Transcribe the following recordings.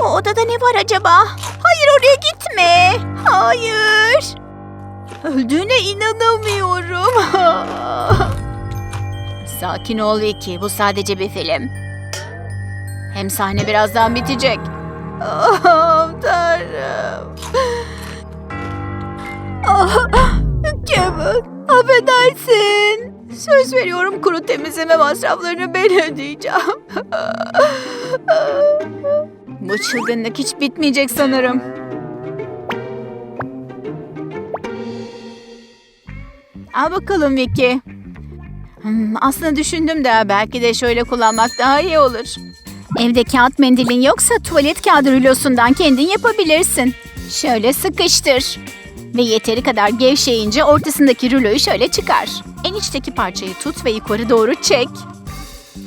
O odada ne var acaba? Hayır oraya gitme. Hayır. Öldüğüne inanamıyorum. Sakin ol Vicky. Bu sadece bir film. Hem sahne birazdan bitecek. Oh, Tanrım. Ah, Kevin, affedersin. Söz veriyorum kuru temizleme masraflarını ben ödeyeceğim. Bu çılgınlık hiç bitmeyecek sanırım. Al bakalım Vicky. Hmm, aslında düşündüm de belki de şöyle kullanmak daha iyi olur. Evde kağıt mendilin yoksa tuvalet kağıdı rulosundan kendin yapabilirsin. Şöyle sıkıştır. Ve yeteri kadar gevşeyince ortasındaki ruloyu şöyle çıkar. En içteki parçayı tut ve yukarı doğru çek.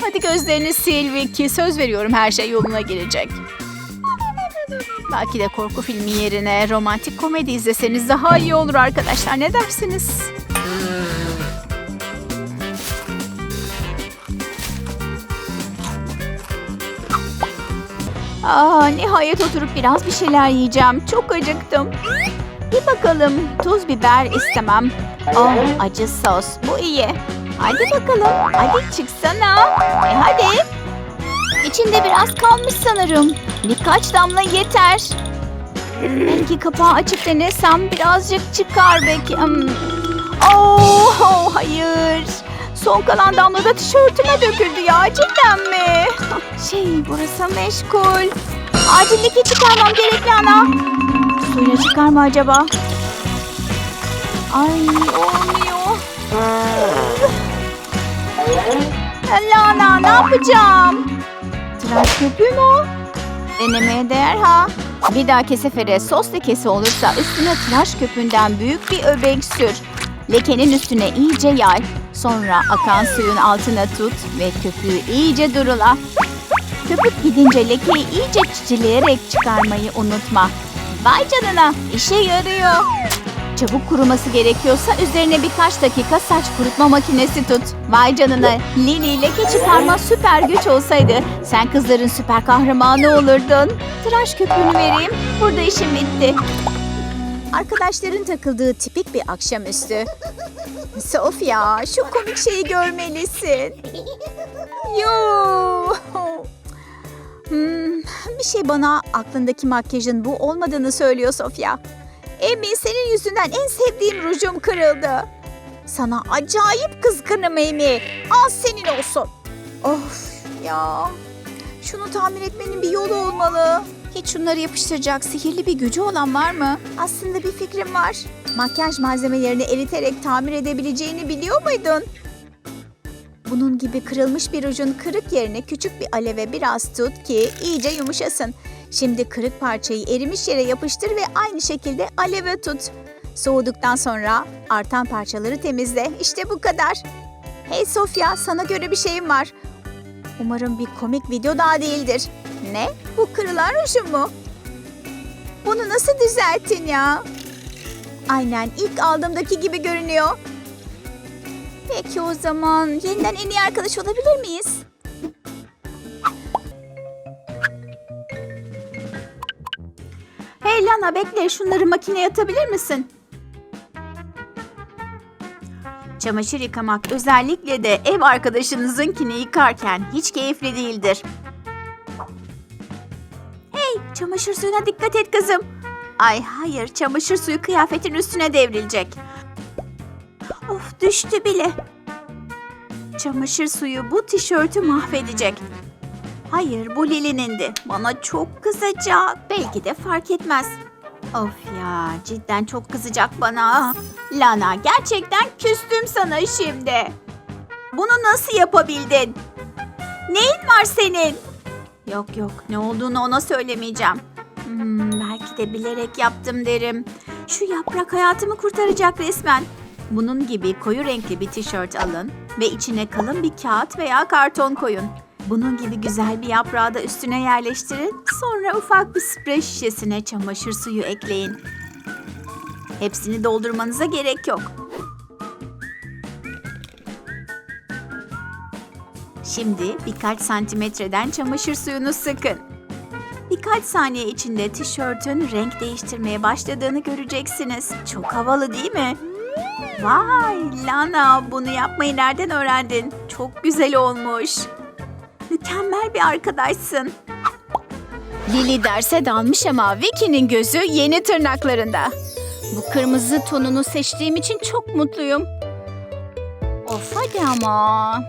Hadi gözlerini sil Vicky. Söz veriyorum her şey yoluna girecek. Belki de korku filmi yerine romantik komedi izleseniz daha iyi olur arkadaşlar. Ne dersiniz? Aa, nihayet oturup biraz bir şeyler yiyeceğim. Çok acıktım. Bir bakalım. Tuz biber istemem. Oh, acı sos. Bu iyi. Hadi bakalım. Hadi çıksana. E hadi. İçinde biraz kalmış sanırım. Birkaç damla yeter. Belki kapağı açıp denesem birazcık çıkar belki. Hmm. Oh, hayır. Son kalan damla da tişörtüme döküldü ya. Cidden mi? Şey burası meşgul. Acil leke çıkarmam gerekli ana. Suyla çıkar mı acaba? Ay olmuyor. Lana ne yapacağım? Tıraş köpüğü mü o? Denemeye değer ha. Bir dahaki sefere sos lekesi olursa üstüne tıraş köpüğünden büyük bir öbek sür. Lekenin üstüne iyice yay. Sonra akan suyun altına tut ve köpüğü iyice durula. Köpük gidince lekeyi iyice çiçileyerek çıkarmayı unutma. Vay canına işe yarıyor. Çabuk kuruması gerekiyorsa üzerine birkaç dakika saç kurutma makinesi tut. Vay canına Lili leke çıkarma süper güç olsaydı sen kızların süper kahramanı olurdun. Tıraş köpüğünü vereyim. Burada işim bitti. Arkadaşların takıldığı tipik bir akşamüstü. Sofya şu komik şeyi görmelisin. Yo. Hmm, bir şey bana aklındaki makyajın bu olmadığını söylüyor Sofya. Emi senin yüzünden en sevdiğim rujum kırıldı. Sana acayip kızgınım Emi. Al senin olsun. Of ya. Şunu tamir etmenin bir yolu olmalı. Hiç şunları yapıştıracak sihirli bir gücü olan var mı? Aslında bir fikrim var. Makyaj malzemelerini eriterek tamir edebileceğini biliyor muydun? Bunun gibi kırılmış bir rujun kırık yerine küçük bir aleve biraz tut ki iyice yumuşasın. Şimdi kırık parçayı erimiş yere yapıştır ve aynı şekilde aleve tut. Soğuduktan sonra artan parçaları temizle. İşte bu kadar. Hey Sofya, sana göre bir şeyim var. Umarım bir komik video daha değildir. Ne? Bu kırılan rujum mu? Bunu nasıl düzelttin ya? Aynen ilk aldığımdaki gibi görünüyor. Peki o zaman yeniden en iyi arkadaş olabilir miyiz? Hey Lana bekle şunları makineye atabilir misin? Çamaşır yıkamak özellikle de ev arkadaşınızınkini yıkarken hiç keyifli değildir. Hey çamaşır suyuna dikkat et kızım. Ay hayır çamaşır suyu kıyafetin üstüne devrilecek. Of düştü bile. Çamaşır suyu bu tişörtü mahvedecek. Hayır bu Lili'nindi. Bana çok kızacak. Belki de fark etmez. Of ya cidden çok kızacak bana. Lana gerçekten küstüm sana şimdi. Bunu nasıl yapabildin? Neyin var senin? Yok yok ne olduğunu ona söylemeyeceğim. Hmm, belki de bilerek yaptım derim. Şu yaprak hayatımı kurtaracak resmen. Bunun gibi koyu renkli bir tişört alın ve içine kalın bir kağıt veya karton koyun. Bunun gibi güzel bir yaprağı da üstüne yerleştirin. Sonra ufak bir sprey şişesine çamaşır suyu ekleyin. Hepsini doldurmanıza gerek yok. Şimdi birkaç santimetreden çamaşır suyunu sıkın. Birkaç saniye içinde tişörtün renk değiştirmeye başladığını göreceksiniz. Çok havalı değil mi? Vay Lana bunu yapmayı nereden öğrendin? Çok güzel olmuş. Mükemmel bir arkadaşsın. Lily derse dalmış ama Vicky'nin gözü yeni tırnaklarında. Bu kırmızı tonunu seçtiğim için çok mutluyum. Of hadi ama.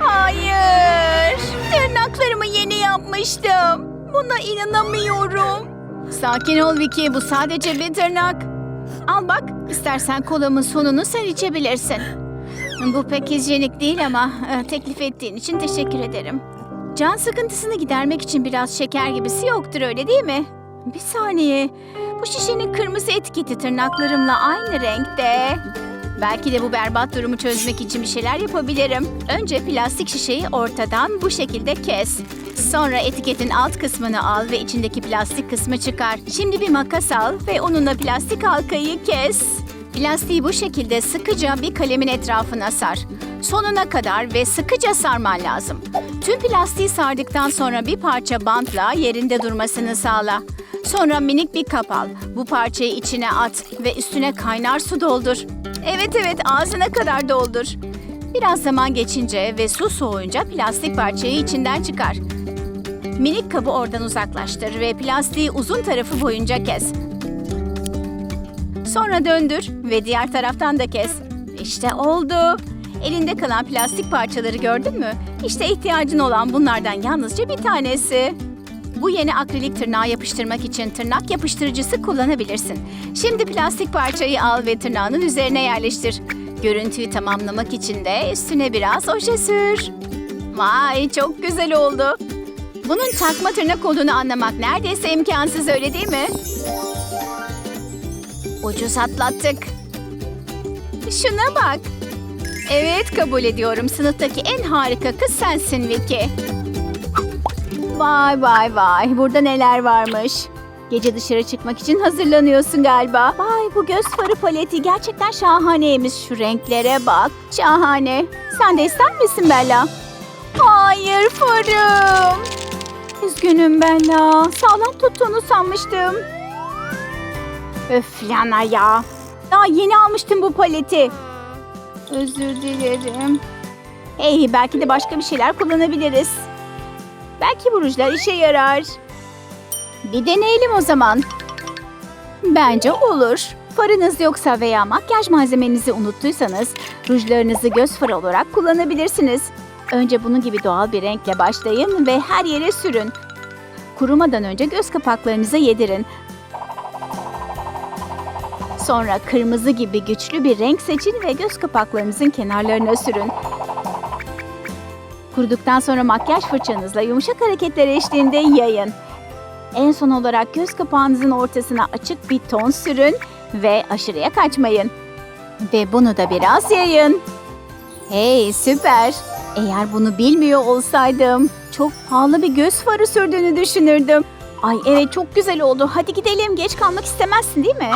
Hayır. Tırnaklarımı yeni yapmıştım. Buna inanamıyorum. Sakin ol Vicky bu sadece bir tırnak. Al bak istersen kolamın sonunu sen içebilirsin. Bu pek hijyenik değil ama e, teklif ettiğin için teşekkür ederim. Can sıkıntısını gidermek için biraz şeker gibisi yoktur öyle değil mi? Bir saniye. Bu şişenin kırmızı etiketi tırnaklarımla aynı renkte. Belki de bu berbat durumu çözmek için bir şeyler yapabilirim. Önce plastik şişeyi ortadan bu şekilde kes. Sonra etiketin alt kısmını al ve içindeki plastik kısmı çıkar. Şimdi bir makas al ve onunla plastik halkayı kes. Plastiği bu şekilde sıkıca bir kalemin etrafına sar. Sonuna kadar ve sıkıca sarman lazım. Tüm plastiği sardıktan sonra bir parça bantla yerinde durmasını sağla. Sonra minik bir kap al. Bu parçayı içine at ve üstüne kaynar su doldur. Evet evet ağzına kadar doldur. Biraz zaman geçince ve su soğuyunca plastik parçayı içinden çıkar. Minik kabı oradan uzaklaştır ve plastiği uzun tarafı boyunca kes. Sonra döndür ve diğer taraftan da kes. İşte oldu. Elinde kalan plastik parçaları gördün mü? İşte ihtiyacın olan bunlardan yalnızca bir tanesi. Bu yeni akrilik tırnağı yapıştırmak için tırnak yapıştırıcısı kullanabilirsin. Şimdi plastik parçayı al ve tırnağının üzerine yerleştir. Görüntüyü tamamlamak için de üstüne biraz oje sür. Vay çok güzel oldu. Bunun takma tırnak olduğunu anlamak neredeyse imkansız öyle değil mi? Ucuz atlattık. Şuna bak. Evet kabul ediyorum. Sınıftaki en harika kız sensin Vicky. Vay vay vay. Burada neler varmış. Gece dışarı çıkmak için hazırlanıyorsun galiba. Vay bu göz farı paleti gerçekten şahaneymiş. Şu renklere bak. Şahane. Sen de ister misin Bella? Hayır farım. Üzgünüm Bella. Sağlam tuttuğunu sanmıştım. Öf Lana ya. Daha yeni almıştım bu paleti. Özür dilerim. Hey belki de başka bir şeyler kullanabiliriz. Belki bu rujlar işe yarar. Bir deneyelim o zaman. Bence olur. Farınız yoksa veya makyaj malzemenizi unuttuysanız rujlarınızı göz farı olarak kullanabilirsiniz. Önce bunun gibi doğal bir renkle başlayın ve her yere sürün. Kurumadan önce göz kapaklarınıza yedirin. Sonra kırmızı gibi güçlü bir renk seçin ve göz kapaklarınızın kenarlarına sürün. Kuruduktan sonra makyaj fırçanızla yumuşak hareketler eşliğinde yayın. En son olarak göz kapağınızın ortasına açık bir ton sürün ve aşırıya kaçmayın. Ve bunu da biraz yayın. Hey süper. Eğer bunu bilmiyor olsaydım çok pahalı bir göz farı sürdüğünü düşünürdüm. Ay evet çok güzel oldu. Hadi gidelim. Geç kalmak istemezsin değil mi?